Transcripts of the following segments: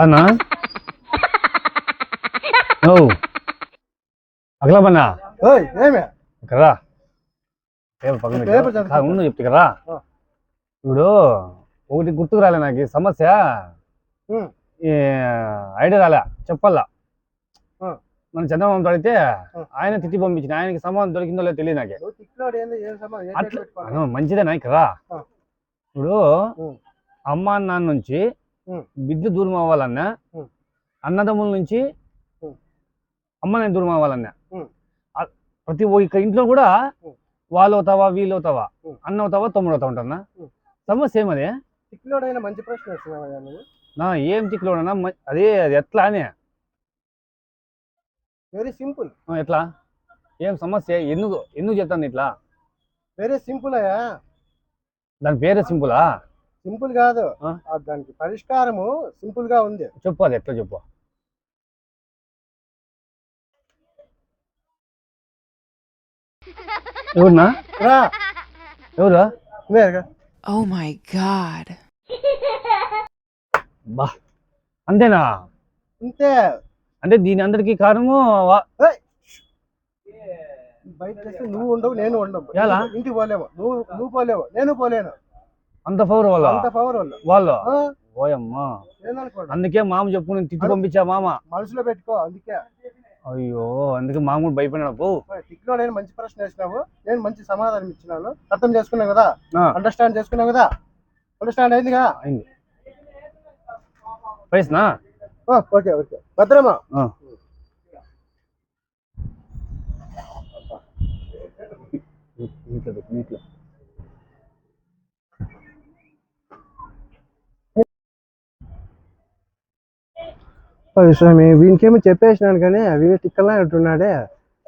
కానా ఓయ్ ఏమే కర్రా పేపర్ పక్కన పెట్టు. కాదు, ముందు చెప్తే ఆ. ఇప్పుడు ఒకటి గుర్తుకు రాలే నాకు సమస్య ఐడియా రాలే చెప్పాలా. మన చంద్రబాబు అడిగితే. ఆయన తిట్టి పంపించిన ఆయనకి సమాధానం దొరికిందో లేదో తెలియదు నాకే నువ్వు సంబంధం అట్లా మంచిదే ఆ. ఇప్పుడు. అమ్మ నాన్న నుంచి. బిడ్డ దూరం అవ్వాలన్నా. అన్నదమ్ముల నుంచి ఉమ్. అమ్మ నేను దూరం అవ్వాలన్నా. ప్రతి ఒక్క ఇక్కడ ఇంట్లో కూడా. వాళ్ళు అవుతావా వీళ్ళు అవుతావా. అన్న అవుతావా తమ్ముడు అవుతా ఉంటానా? ఉమ్. సమస్య ఏమది? తిట్టినాడైనా మంచి ప్రశ్న నా ఏం తిక్కులోనా అదే అది ఎట్లా అని? వెరీ సింపుల్ ఎట్లా? ఏం సమస్య? ఎందుకు ఎందుకు చెప్తాను ఇట్లా? వెరీ సింపుల్ అయ్యా. దాని పేరే సింపులా? సింపుల్ కాదు. దానికి పరిష్కారము సింపుల్గా ఉంది. చెప్పు అది ఎట్లా చెప్పు. ఎవరునా రా. ఎవరు? నువ్వేగా Oh my god. బా. అంతేనా? అంతే. అంటే దీని అందరికీ కారణము బయట చేస్తే నువ్వు ఉండవు నేను ఉండవు. ఎలా? ఇంటికి పోలేవు నువ్వు నువ్వు పోలేవు నేను పోలేను. అంత పవర్ వాళ్ళ? అంత పవర్ వాళ్ళు. వాళ్ళు? ఓయమ్మా. అందుకే మామ చెప్పుకుని తిట్టి పంపించా మామ. మనసులో పెట్టుకో అందుకే. అయ్యో అందుకే మామ కూడా భయపడినాడు టిక్లో నేను మంచి ప్రశ్న వేసినావు నేను మంచి సమాధానం ఇచ్చినాను అర్థం చేసుకున్నావు కదా? అండర్స్టాండ్ చేసుకున్నావు కదా? అండర్స్టాండ్ అయిందిగా అయింది. ఓ, ఓకే ఓకే. భద్రమా. నీట్లో నీట్లో. స్వామి వీనికేమో చెప్పేసినాను కానీ వీడి తిక్కలా అంటున్నాడే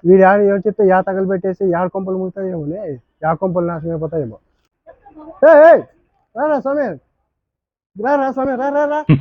వీడు ఆడ ఎవరు చెప్తే యా తగలు పెట్టేసి యాడ కొంపలు ముగుతాయేమోనే? యా కొంపలు నాశనం అయిపోతాయేమో రా రా స్వామి. రా రా స్వామి రా రా రా.